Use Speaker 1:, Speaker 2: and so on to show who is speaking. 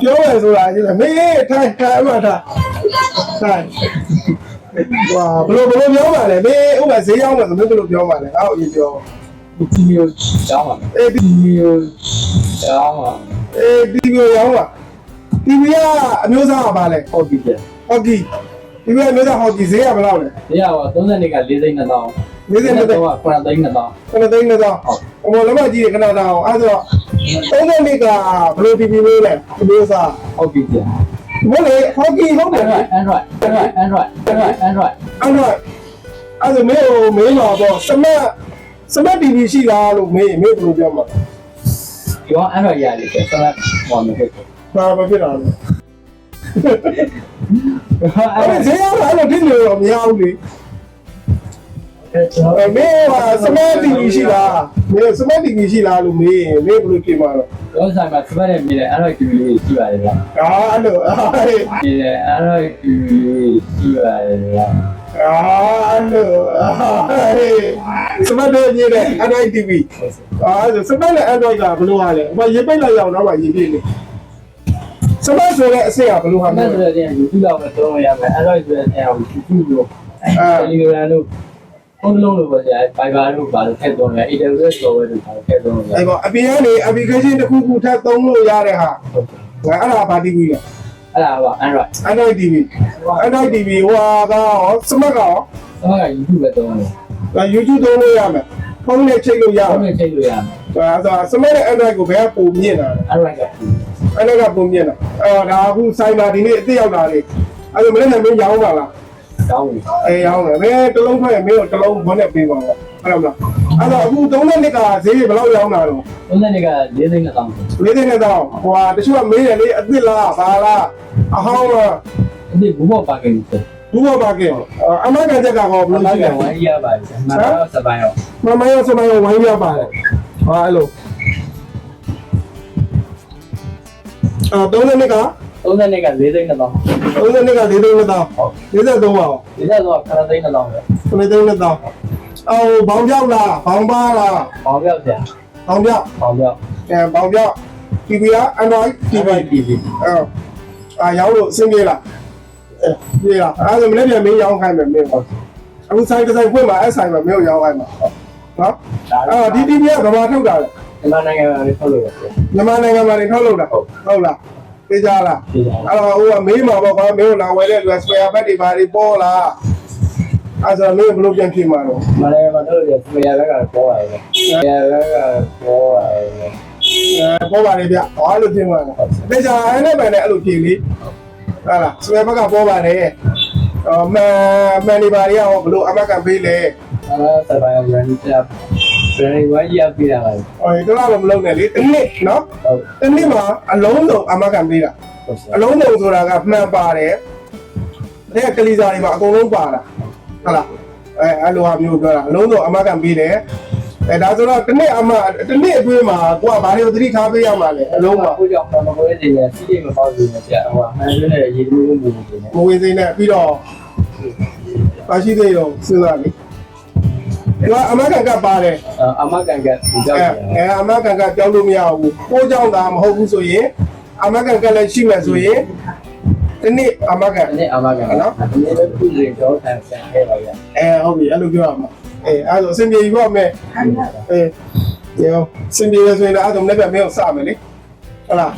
Speaker 1: ပြောရဆိုတာကြီးလားမင်းထိုင်ထိုင်အမှထားထိုင်ဝါဘလို့ဘလို့ပြောပါလဲမင်းဥပမာဈေးရောက်မှဆိုမင်းဘလို့ပြောပါလဲအောက်အရင်ပြော
Speaker 2: ဒီမျိုးကျောင်းပါ
Speaker 1: အေးဒီ
Speaker 2: ဒီမျိုးကျောင်းပါ
Speaker 1: အေးဒီဗီရောက်ပါဒီဗီကအမျိုးသားကပါလဲ
Speaker 2: ဟုတ်ပြီတဲ့
Speaker 1: ဟော်ကီဒီဗီကအမျိုးသားဟော်ကီဈေးကဘယ်လောက်လဲ
Speaker 2: ဒီကတော့30နှစ်က4သိန်း2000
Speaker 1: ၄၀နှစ်
Speaker 2: တော့
Speaker 1: တော့
Speaker 2: 9သိန်း2000
Speaker 1: ခဏသိန်းနဲ့တော့ဟိုလမကြီးခဏတောင်းအဲ့ဆိုတော့ 30နှစ်ကဘလို့ဒီဗီလေးလဲအမျိုးသား
Speaker 2: ဟုတ်ပြီတဲ့
Speaker 1: ဘယ်လေဟော်ကီဟုတ်တယ်
Speaker 2: Android Android Android Android Android Android
Speaker 1: အဲ့တော့အဲ့ဒါမင်းကိုမင်းတော့ပေါ့စမတ်စမတ် TV ရှိလားလို့မင်းမင်းဘယ်လိုပြောမှာ
Speaker 2: ဒီက Android ရတယ်ဆက်ဆက်ဟောမယ်ဖြစ်တယ်
Speaker 1: ဘာမဖြစ်တာလဲ
Speaker 2: အဲ့
Speaker 1: အဲ့ဒါဈေးရောက်လာလို့ဒီလိုတော့မရဘူးလေ
Speaker 2: ဒါ
Speaker 1: အဲ့မင်းကစမတ် TV ရှိလားမင်းစမတ် TV ရှိလားလို့မင်းမင်းဘယ်လိုပြင်မှာတော့
Speaker 2: တော့ဆိုင်မှာစပတ်နဲ့မြင်တဲ့ Android TV လေးရှိပါတယ်ဗျာ
Speaker 1: အာအဲ့လိုအာ
Speaker 2: မြင်တဲ့ Android TV လေးရှိပါတယ်ဗျာ
Speaker 1: အဲ့လိုစမတ်တွေကြီးတဲ့ Android TV အာစမတ်နဲ့ Android ကဘယ်လိုဟာလဲဟိုရေပိတ်လိုက်ရအောင်တော့ရေပြည့်နေစမတ်ဆိုတဲ့အဆင့်ကဘယ်လိုဟာ
Speaker 2: အ
Speaker 1: လဲ
Speaker 2: မှန်ဆိုတဲ့ YouTube လောက်ပဲသုံးလို့ရမယ် Android ဆိုတဲ့အဲ YouTube လို့ Telegram လို့ ဘုံလုံးလို့ပေါ့ကြာ Fiber လို့ပါလို့ထည့်သုံးတယ် AWS software လို့ပါလို့ထည့်သုံးလို့ရ
Speaker 1: အဲ့ပေါ့အပြင်ကနေ application တစ်ခုခုထပ်သုံးလို့ရတဲ့ဟာငါအဲ့ဒါဘာ TV လဲ
Speaker 2: အဲ့ဒါက Android
Speaker 1: Android TV Android TV ဟိုဟာကရောစမတ်ကရော
Speaker 2: တော့က YouTube ပဲသုံးတယ်
Speaker 1: ဒါ YouTube သုံးလို့ရမယ်ဖုန်းနဲ့ချိန်လို့ရ။မ
Speaker 2: ဘယ်
Speaker 1: ယ်
Speaker 2: နဲ့ချိန်လို့ရမလဲ
Speaker 1: ဒါဆိုစမတ်နဲ့ Android ကိုဘယ်ကပုံမြင့်တာလဲ။
Speaker 2: Android က
Speaker 1: Android ကပုံမြင့်တာအော်ဒါအခုစိုင်းပါဒီနေ့အစ်ရောက်လာလေအဲ့ဒါမင်းလည်းမင်းရောင်းပါလား
Speaker 2: တောင်းပြီ
Speaker 1: အေးရောင်းတယ်ဘယ်တစ်လုံးဖက်ရင်မင်းတို့တစ်လုံးဘွန်းနဲ့ပေးပါတော့ဟုတ်လားမလားအဲ့တော့အခု3နှစ်ကဈေးဘယ်လောက်ရောင်းတာတော့။
Speaker 2: သုံးတဲ့နေ့က၄သိန်းနဲ့တောင်းတယ်
Speaker 1: လေးသိန်းနဲ့တော့ဟိုဟာတချို့ကမေးတယ်လေအစ်စ်လားဘာလားအဟောင်းလား။
Speaker 2: ဒီဘူမောပါကင်တယ်
Speaker 1: ဘူးဘောပါကဲအမကန်ချက်ကကောဘ။ယ်လို
Speaker 2: ဘာ
Speaker 1: ရှိ
Speaker 2: က
Speaker 1: လဲ
Speaker 2: ဝိုင်းရပါ့။မတော်စပိုင်းရော
Speaker 1: မမရစမရဝိုင်းရပါတယ်ဟာအဲ့လိုအော်3နှစ်က
Speaker 2: သုံးတဲ့နေ့က၄သိန်းနဲ့တောင်း
Speaker 1: 3နှစ်က4သိန်းနဲ့တော့53ပါအောင်။
Speaker 2: ဒီကတော့9သိန်းနဲ့တောင်းတယ်
Speaker 1: 7သိန်းနဲ့တော့အော်ဘောင်ပြောက်လားဘောင်ပါလား။
Speaker 2: ဘောင်ပြောက်ပြန်
Speaker 1: ဘောင်ပြောက်။
Speaker 2: ဘောင်ပြောက်
Speaker 1: အဲဘောင်ပြောက် TV က Android TV
Speaker 2: TV TV
Speaker 1: အော်အာရောင်းလို့အဆင်ပြေလားအဲပြေလားအဲ့ဒါမနေ့ပြန်မင်းရောင်းခိုင်းမယ်မင်းဟုတ်အခုဆိုင်တစ်ဆိုင်ဖွင့်မှာအဲ့ဆိုင်မှာမင်းရောင်းခိုင်းမှာဟုတ်နော်
Speaker 2: ဒါ
Speaker 1: အော်ဒီ TV ကဗမာထုတ်တာလေ
Speaker 2: မြန်မာနိုင်ငံမှာလည်းထုတ်လို့ရတယ်
Speaker 1: မြန်မာနိုင်ငံမှာနေထုတ်လို့တာဟုတ်ဟုတ်လား သိကြလား။
Speaker 2: ဒီက
Speaker 1: အဲ့တော့ဟိုကမေးမှာပေါ့ကွာမင်းတို့လာဝယ်တဲ့လူက spare part တွေဘာတွေပေါ်လားအဲ့ဒါမင်းဘယ်လိုပြန်ဖြေမှာတော့
Speaker 2: မလည်းမတို့ရစမရဘက်ကပေါ်ရတယ်။စမရဘက်ကပေါ်ရတယ်
Speaker 1: အဲပေါ်ပါလေဗျဘာလို့ဖြေမှာလဲသိကြအဲ့နဲ့ပဲနဲ့အဲ့လိုဖြေလေဟုတ်လား spare part ကပေါ်ပါတယ်အော်မန်မန်ဒီပါတွေကဟောဘယ်လိုအမကန်ပေးလဲ။
Speaker 2: အဲစပိုင်းရောရန်ကြပ် ဘယ်ဝိုင်းရပြတာလဲ
Speaker 1: ဟိုတလားတော့မလုံးနဲ့လေတစ်နှစ်နော်။
Speaker 2: ဟုတ်
Speaker 1: တစ်နှစ်မှာအလုံးစုံအမကန်ပေးတာ
Speaker 2: ဟုတ်
Speaker 1: အလုံးစုံဆိုတာကမှန်ပါတယ်တဲ့ကလေးစားတွေမှာအကုန်လုံးပါတာဟုတ်လားအဲအဲ့လိုဟာမျိုးပြောတာအလုံးစုံအမကန်ပေးတယ်အဲဒါဆိုတော့တစ်နှစ်အမတစ်နှစ်အတွင်းမှာကိုကဘာတွေကိုသတိထားပေးရမှာလဲအလုံးမှာ
Speaker 2: ကိုကြောင့်မကွေးနေရစီးလေးမပေါ့နေဆရာဟိုမှန်ရတဲ့ရေလူးမှုတွေနဲ့
Speaker 1: မဝင်စိမ့်နဲ့ပြီးတော့ပါရှိသေးရောစဉ်းစားလေ ဒီကအမကန်ကပါတယ်
Speaker 2: အမကန်ကဒီကြော
Speaker 1: အဲ
Speaker 2: င့်
Speaker 1: အဲအမကန်ကကြောက်လို့မရဘူးကိုကြောင့်သာမဟုတ်ဘူးဆိုရင်အမကန်ကလည်းရှိမယ်ဆိုရင်ဒီနေ့အမကန်
Speaker 2: အဲ့အမကန်နော်ဒီလိုပြုရင်တော့ဆန်ဆန်ခဲ့ပါဗျာ
Speaker 1: အဲဟုတ်ပြီအဲ့လိုပြောရမှာအဲအဲ့ဒါဆိုအဆင်ပြေပြီပေါ့မယ်အဲရောအဆင်ပြေရဆိုရင်လည်းအဲ့ဒါမနေ့ကမင်းကိုစမယ်လေဟုတ်လား